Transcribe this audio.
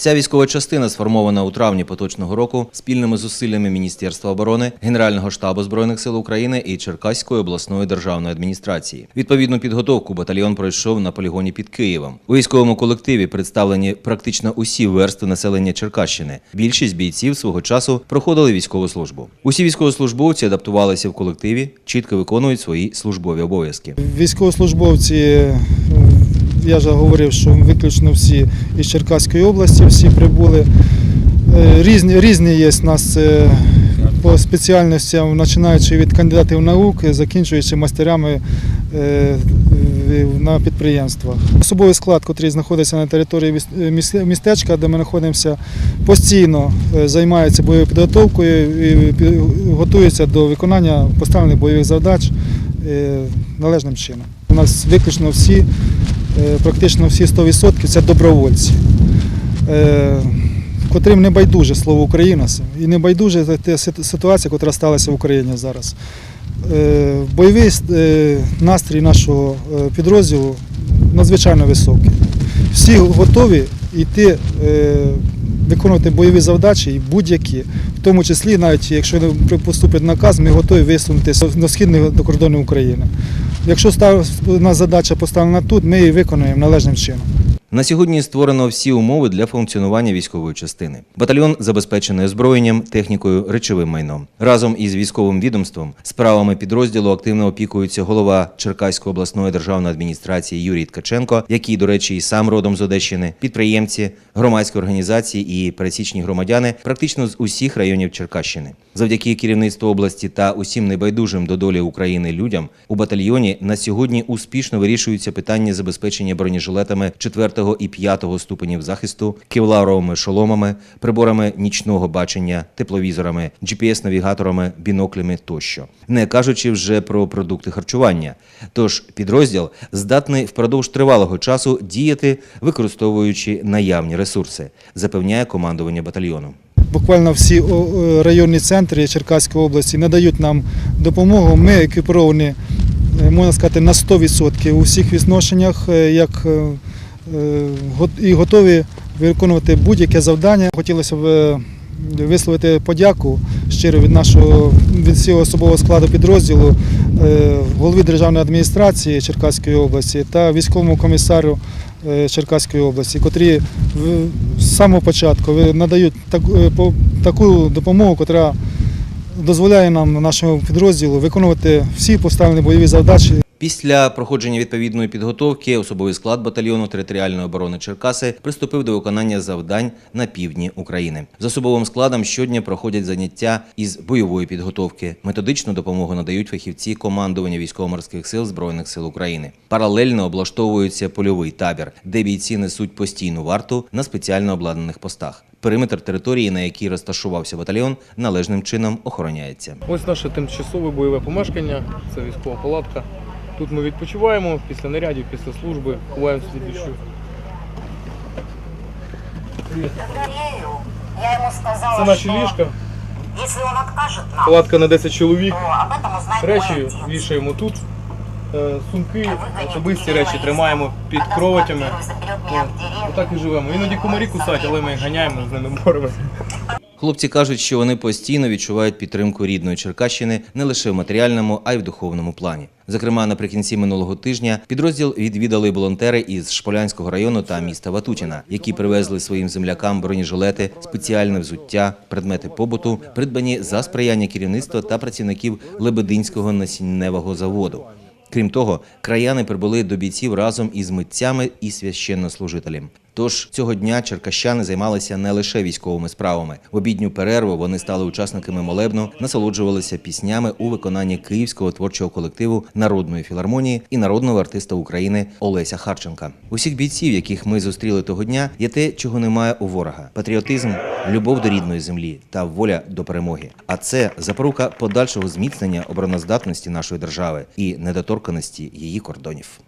Ця військова частина сформована у травні поточного року спільними зусиллями Міністерства оборони, Генерального штабу збройних сил України і Черкаської обласної державної адміністрації. Відповідну підготовку батальйон пройшов на полігоні під Києвом. У військовому колективі представлені практично усі верстви населення Черкащини. Більшість бійців свого часу проходили військову службу. Усі військовослужбовці адаптувалися в колективі, чітко виконують свої службові обов'язки. Військовослужбовці, я вже говорив, що виключно всі із Черкаської області, всі прибули. Е, Різні, різні є в нас е, по спеціальностям, починаючи від кандидатів наук, закінчуючи мастерами е, на підприємствах. Особовий склад, який знаходиться на території міс- міс- містечка, де ми знаходимося, постійно займається бойовою підготовкою і готується до виконання поставлених бойових завдач належним чином. У нас виключно всі, практично всі 100% це добровольці, е, котрим не байдуже слово Україна і не байдуже та ситуація, яка сталася в Україні зараз. Е, Бойовий е, настрій нашого е, підрозділу надзвичайно високий. Всі готові йти е, виконувати бойові задачі, і будь-які, в тому числі, навіть якщо поступить наказ, ми готові висунутися на східних до кордонів України. Якщо став- у нас задача поставлена тут, ми її виконуємо належним чином. На сьогодні створено всі умови для функціонування військової частини. Батальйон забезпечений озброєнням, технікою, речовим майном. Разом із військовим відомством справами підрозділу активно опікується голова Черкаської обласної державної адміністрації Юрій Ткаченко, який, до речі, і сам родом з Одещини, підприємці, громадські організації і пересічні громадяни практично з усіх районів Черкащини. Завдяки керівництву області та усім небайдужим до долі України людям у батальйоні на сьогодні успішно вирішуються питання забезпечення бронежилетами 4 і 5 ступенів захисту, кевларовими шоломами, приборами нічного бачення, тепловізорами, GPS-навігаторами, біноклями тощо, не кажучи вже про продукти харчування. Тож підрозділ здатний впродовж тривалого часу діяти, використовуючи наявні ресурси, запевняє командування батальйону. Буквально всі о, районні центри Черкаської області надають нам допомогу. Ми екіпіровані, е, можна сказати, на 100% у всіх відношеннях е, як, е, е, і готові виконувати будь-яке завдання. Хотілося б е, висловити подяку щиро від нашого від всього особового складу підрозділу, е, голові державної адміністрації Черкаської області та військовому комісару е, Черкаської області, котрі з самого початку надають е, таку допомогу, яка дозволяє нам, нашому підрозділу, виконувати всі поставлені бойові завдачі. Після проходження відповідної підготовки особовий склад батальйону територіальної оборони Черкаси приступив до виконання завдань на півдні України. З особовим складом щодня проходять заняття із бойової підготовки. Методичну допомогу надають фахівці командування військово-морських сил збройних сил України. Паралельно облаштовується польовий табір, де бійці несуть постійну варту на спеціально обладнаних постах. Периметр території, на якій розташувався батальйон, належним чином охороняється. Ось наше тимчасове бойове помешкання, це військова палатка. Тут ми відпочиваємо після нарядів, після служби, Я ему сказала, Це наші ліжка, откажет нам, палатка на 10 чоловік. об этом узнает Речі вішаємо тут. Е, Сумки, особисті речі тримаємо під кроватями. Отак і живемо. Іноді комарі кусають, але ми їх ганяємо, з ними боремося. Хлопці кажуть, що вони постійно відчувають підтримку рідної Черкащини не лише в матеріальному, а й в духовному плані. Зокрема, наприкінці минулого тижня підрозділ відвідали волонтери із Шполянського району та міста Ватутіна, які привезли своїм землякам бронежилети, спеціальне взуття, предмети побуту, придбані за сприяння керівництва та працівників Лебединського насінневого заводу. Крім того, краяни прибули до бійців разом із митцями і священнослужителем. Тож цього дня черкащани займалися не лише військовими справами. В обідню перерву вони стали учасниками молебну, насолоджувалися піснями у виконанні київського творчого колективу народної філармонії і народного артиста України Олеся Харченка. Усіх бійців, яких ми зустріли того дня, є те, чого немає у ворога: патріотизм, любов до рідної землі та воля до перемоги. А це запорука подальшого зміцнення обороноздатності нашої держави і недоторканості її кордонів.